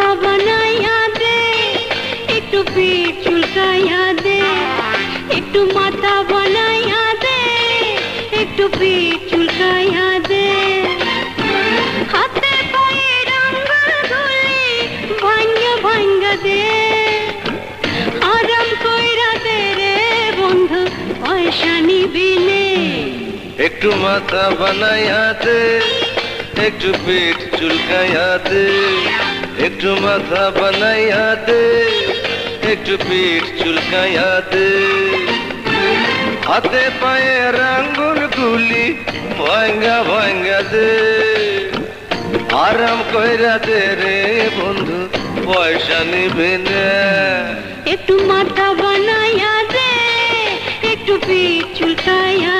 মাথা বানাইয়া দে, একটু পিঠ চুলকাইয়া দে, একটু মাথা বানাইয়া দে, একটু পিঠ চুলকাইয়া দে। হাতে পায়ে রাঙ্গুল গুলি ভাঙ্গা ভাঙ্গা দে। আরাম কইরা দে রে বন্ধু, পয়সা নিবি নে। একটু মাথা বানাইয়াতে একটু পেট চুলকাইয়াতে একটু মাথা বানাইয়াতে একটু পেট চুলকাইয়াতে হাতে পায়ে রাঙ্গুল গুলি ভাঙ্গা ভাঙ্গা দে। আরাম কইরা দে রে বন্ধু, পয়সা নিবে না। একটু মাথা বানাইয়া দে, একটু পিঠ চুলকাইয়া